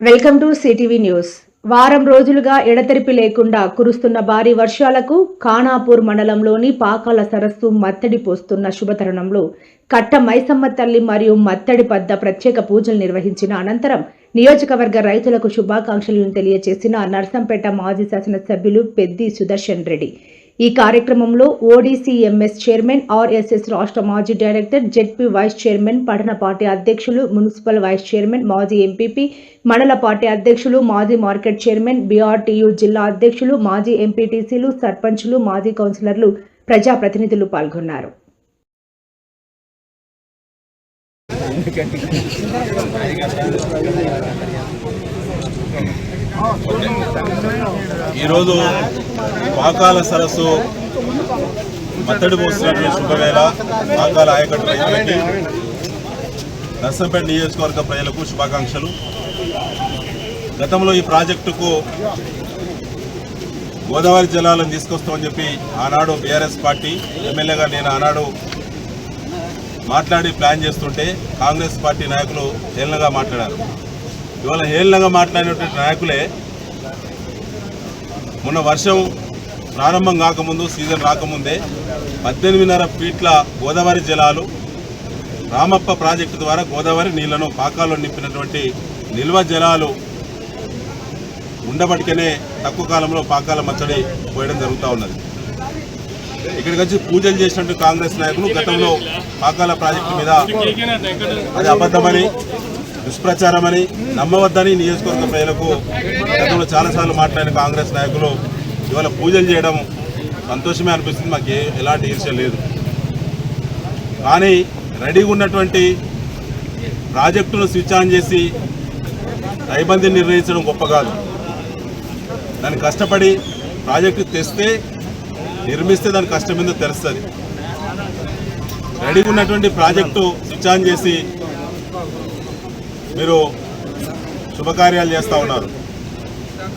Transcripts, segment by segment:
Welcome to CTV news. వారం రోజులుగా ఎడతెరిపి లేకుండా కురుస్తున్న భారీ వర్షాలకు ఖానాపూర్ మండలంలోని పాకాల సరస్సు మత్తడి పోస్తున్న శుభతరుణంలో కట్ట మైసమ్మ తల్లి మరియు మత్తడి వద్ద ప్రత్యేక పూజలు నిర్వహించిన అనంతరం నియోజకవర్గ రైతులకు శుభాకాంక్షలను తెలియజేసిన నర్సంపేట మాజీ శాసనసభ్యులు పెద్ది సుదర్శన్ రెడ్డి. ఈ కార్యక్రమంలో ఓడీసీ ఎంఎస్ చైర్మన్ ఆర్ఎస్ఎస్ రాష్ట్ర మాజీ డైరెక్టర్ జెడ్పీ వైస్ చైర్మన్ పట్టణ పార్టీ అధ్యక్షులు మున్సిపల్ వైస్ చైర్మన్ మాజీ ఎంపీపీ మండల పార్టీ అధ్యక్షులు మాజీ మార్కెట్ చైర్మన్ బీఆర్టీయూ జిల్లా అధ్యక్షులు మాజీ ఎంపీటీసీలు సర్పంచులు మాజీ కౌన్సిలర్లు ప్రజాప్రతినిధులు పాల్గొన్నారు. ఈరోజు పాకాల సరస్సు మత్తడి పోస్తున్నటువంటి శుభవేళ పాకాల ఆయకట్టు రైతులకి నర్సంపేట నియోజకవర్గ ప్రజలకు శుభాకాంక్షలు. గతంలో ఈ ప్రాజెక్టుకు గోదావరి జలాలను తీసుకొస్తామని చెప్పి ఆనాడు బీఆర్ఎస్ పార్టీ ఎమ్మెల్యేగా నేను ఆనాడు మాట్లాడి ప్లాన్ చేస్తుంటే కాంగ్రెస్ పార్టీ నాయకులు తేలినగా మాట్లాడారు. ఇవాళ హేళనగా మాట్లాడినటువంటి నాయకులే మొన్న వర్షం ప్రారంభం కాకముందు సీజన్ రాకముందే పద్దెనిమిదిన్నర ఫీట్ల గోదావరి జలాలు రామప్ప ప్రాజెక్టు ద్వారా గోదావరి నీళ్ళను పాకాలో నింపినటువంటి నిల్వ జలాలు ఉండబట్టికనే తక్కువ కాలంలో పాకాల మచ్చడి పోయడం జరుగుతూ ఉన్నది. ఇక్కడికి వచ్చి పూజలు చేసినట్టు కాంగ్రెస్ నాయకులు గతంలో పాకాల ప్రాజెక్టు మీద అది అబద్ధమని దుష్ప్రచారమని నమ్మవద్దని నియోజకవర్గ ప్రజలకు గతంలో చాలాసార్లు మాట్లాడిన కాంగ్రెస్ నాయకులు ఇవాళ పూజలు చేయడం సంతోషమే అనిపిస్తుంది. మాకు ఎలాంటి ఈర్ష్య లేదు. కానీ రెడీగా ఉన్నటువంటి ప్రాజెక్టును స్విచ్ ఆన్ చేసి టైబందీ నిర్ణయించడం గొప్ప కాదు. దాన్ని కష్టపడి ప్రాజెక్టు తెస్తే నిర్మిస్తే దాని కష్టం ఏందో తెలుస్తుంది. రెడీగా ఉన్నటువంటి ప్రాజెక్టు స్విచ్ ఆన్ చేసి మీరు శుభకార్యాలు చేస్తూ ఉన్నారు.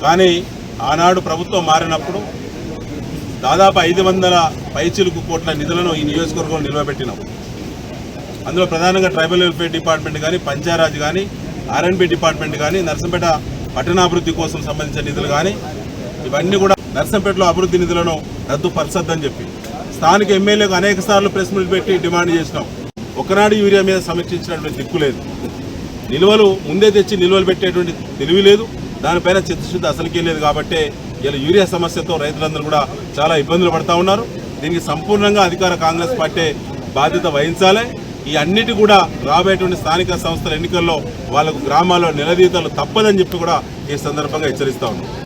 కానీ ఆనాడు ప్రభుత్వం మారినప్పుడు దాదాపు ఐదు వందల పైచిలుకు కోట్ల నిధులను ఈ నియోజకవర్గంలో నిలవబెట్టినాం. అందులో ప్రధానంగా ట్రైబల్ వెల్ఫేర్ డిపార్ట్మెంట్ కానీ పంచాయరాజ్ కానీ ఆర్ఎన్బి డిపార్ట్మెంట్ కానీ నర్సంపేట పట్టణాభివృద్ధి కోసం సంబంధించిన నిధులు కానీ ఇవన్నీ కూడా నర్సంపేటలో అభివృద్ధి నిధులను రద్దుపరచొద్దని చెప్పి స్థానిక ఎమ్మెల్యేకు అనేక సార్లు ప్రెస్ మీట్ పెట్టి డిమాండ్ చేసినాం. ఒకనాడు యూరియా మీద సమీక్షించినటువంటి దిక్కు లేదు. నిల్వలు ముందే తెచ్చి నిల్వలు పెట్టేటువంటి తెలివి లేదు. దానిపైన చిత్తశుద్ధి అసలుకే లేదు కాబట్టి ఇలా యూరియా సమస్యతో రైతులందరూ కూడా చాలా ఇబ్బందులు పడతా ఉన్నారు. దీనికి సంపూర్ణంగా అధికార కాంగ్రెస్ పార్టీ బాధ్యత వహించాలి. ఈ అన్నిటి కూడా రాబోయేటువంటి స్థానిక సంస్థల ఎన్నికల్లో వాళ్ళకు గ్రామాల్లో నిలదీతలు తప్పదని చెప్పి కూడా ఈ సందర్భంగా హెచ్చరిస్తా ఉన్నాం.